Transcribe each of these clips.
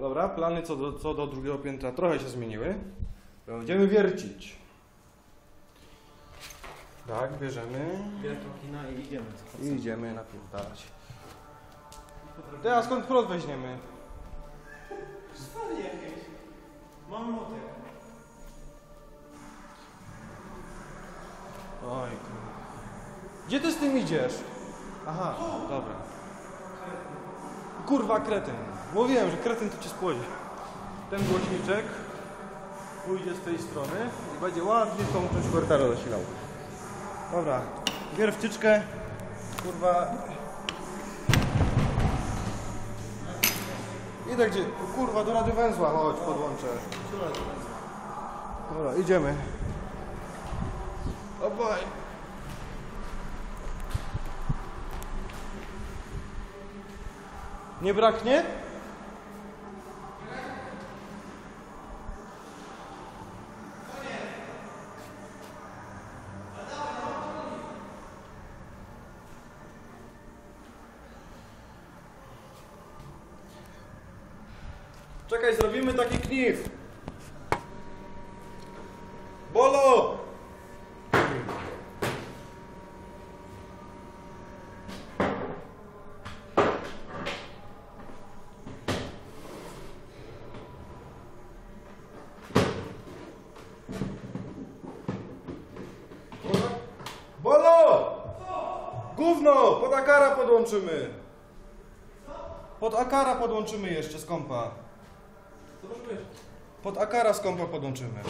Dobra, plany co do, co do drugiego piętra trochę się zmieniły. Będziemy wiercić. Tak, bierzemy Wielką kina i idziemy. i idziemy napierdalać. Ty, a skąd prąd weźmiemy? Stary jakieś. Mam młotek. Oj, kurwa. Gdzie ty z tym idziesz? Aha, dobra. Kurwa, kretyn. Mówiłem, że kretyn to cię spłodzi. Ten głośniczek pójdzie z tej strony i będzie ładnie tą część kwartara zasilał. Dobra, bier wtyczkę. Kurwa. Idę gdzie? Kurwa, do rady węzła, chodź, podłączę. Dobra, idziemy. Obaj. Nie braknie? Czekaj, zrobimy taki knif. Bolo! Bolo! Gówno! Pod akara podłączymy. Pod akara podłączymy jeszcze z kompa. Pod akara z kompa podłączymy.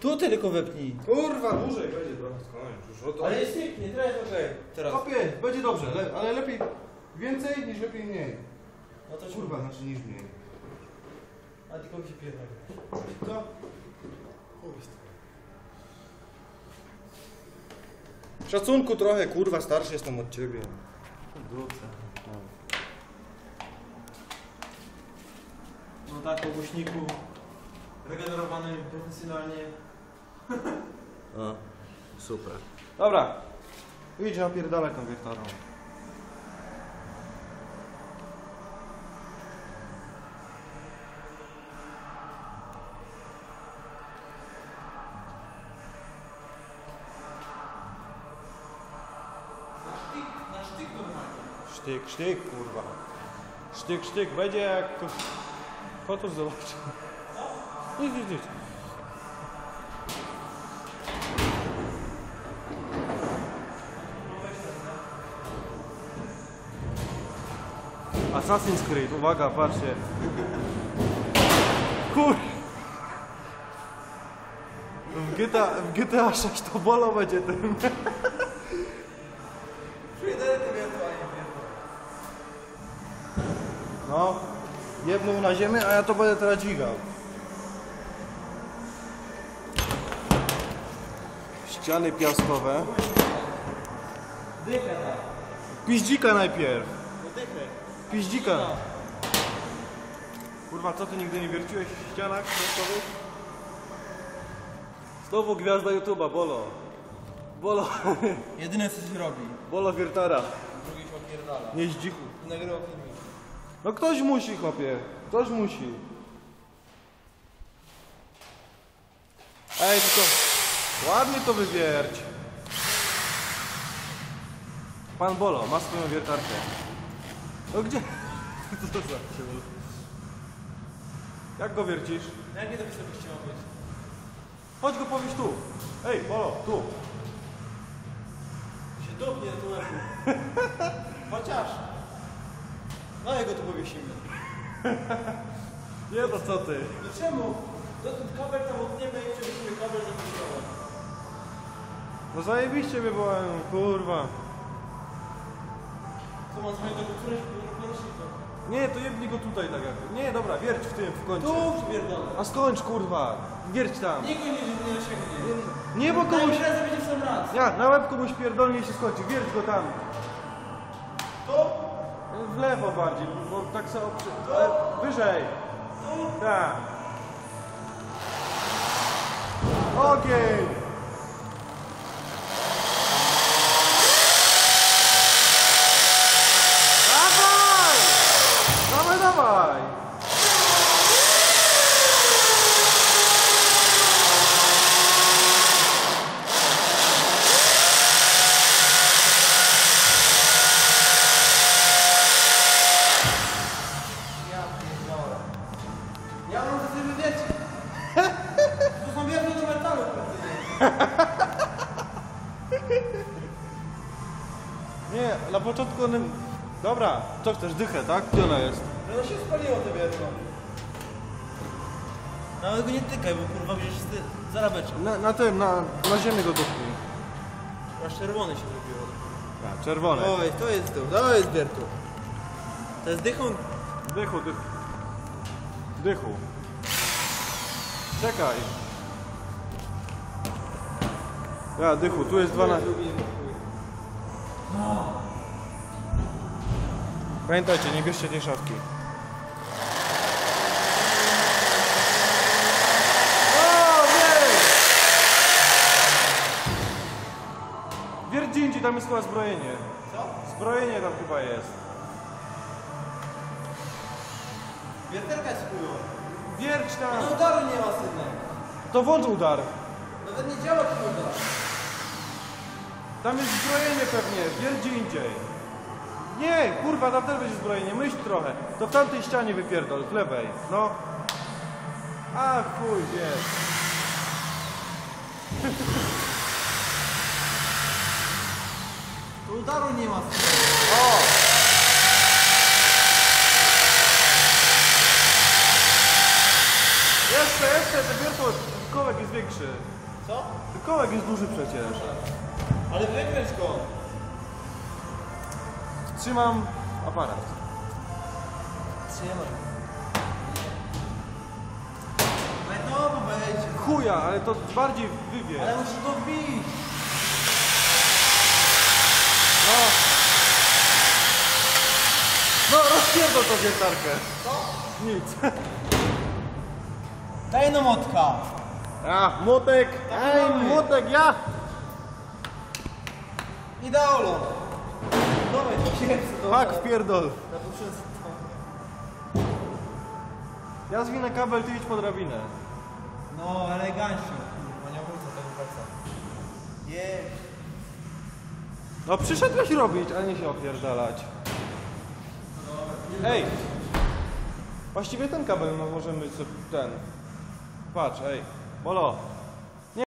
Tu tylko wepnij. Kurwa, dłużej będzie trochę skończ. Już o to. Ale jest pięknie, teraz jest okej. Teraz. Kopie, będzie dobrze, le, ale lepiej więcej niż lepiej mniej. No to Kurwa, znaczy niż mniej. A tylko mi się pierdolę. Co? Szacunku trochę, kurwa, starszy jestem od ciebie. Dupce. Tak, po głośniku. Regenerowany profesjonalnie. A, super. Dobra, idź napierdalaj tą wiertarą. Sztyk, sztyk, kurwa. Sztyk, sztyk, będzie jak... Kotus zobaczy. Nic, nic, nic. Assassin's Creed, uwaga, patrzcie. Kur... W GTA, w GTA 6 to bolo będzie tym. No, jedną na ziemię, a ja to będę teraz dźwigał. Ściany piaskowe. Dychę tak. Piździka najpierw. No dychę. Piździka. Kurwa, co ty nigdy nie wierciłeś w ścianach piaskowych? Znowu gwiazda YouTube'a, Bolo. Bolo, Jedyne co się robi. Bolo wiertara. Drugi się opierdala. Nie zdziku. I nagrywa filmik. No ktoś musi, chłopie. Ktoś musi. Ej, tylko ładnie to wywierć. Pan Bolo, ma swoją wiertarkę. No gdzie? Co to za? Jak go wiercisz? Jakie to wysokości ma być? Chodź go powieś tu. Ej, Bolo, tu. Się dupnie tu. Chociaż. No jego tu powiesimy. Nie, to co ty? No czemu? To ten kabel tam odniemy i przewiesimy kabel wysiłek. No zajebiście by było, kurwa. Co ma któreś ręcznika? Nie, to jebnij go tutaj tak jak. Nie, dobra, wierć w tym, w końcu. Tu przypierdolę. A skończ, kurwa. Wierć tam. Nikt go nie, nie osiągnie. Nie, bo komuś... będzie w sam raz. Ja, na łeb komuś pierdolnie się skończy, wierć go tam. Tu? W lewo bardziej, bo tak sobie... Oprzy... Ale wyżej. Tak. Ogień! Tylko... nym- Dobra, co chcesz, dychę, tak? Gdzie ona jest? No się spaliło to wiertło. No ale go nie tykaj, bo kurwa gdzieś ty zarabeczek. Na, na tym, na, na ziemię go dotknij. Aż czerwony się zrobiło. A, czerwone. Oj, to jest to, to jest wiertło. To jest dychą. Dychu, dychu. Dychu. Czekaj. Ja, dychu, tu jest 12. Pamiętajcie, nie bierzcie tej szafki. Wierdzindzi, tam jest chyba zbrojenie. Co? Zbrojenie tam chyba jest. Wierterka jest chujowa. Wierć tam! No udaru nie ma synek. To włącz udar. Nawet nie działa ci udar. Tam jest zbrojenie pewnie, wierdzi indziej. Nie, kurwa, tam też będzie zbrojenie, myśl trochę. To w tamtej ścianie wypierdol, w lewej, no. A chuj, wiesz. To udaru nie ma. O! Jeszcze, jeszcze, ten wiertło, kołek jest większy. Co? Kołek jest duży przecież. Ale wykręć go. Trzymam aparat. Trzymaj. No to wejdź. Chuja, ale to bardziej wywie. Ale musisz go wbić. No. No, rozpierdol tą wiertarkę. Co? Nic. Daj no motka. A, Ej, mały. młotek, ja. To się Fak, wpierdol. Ja to wszystko. Ja zwinę kabel, ty idź po drabinę. No, elegancznie. Kurwa, nie obrócę tego palca. Jej. No przyszedłeś robić, a nie się opierdalać. Ej. Właściwie ten kabel no możemy ten. Patrz, ej. Bolo.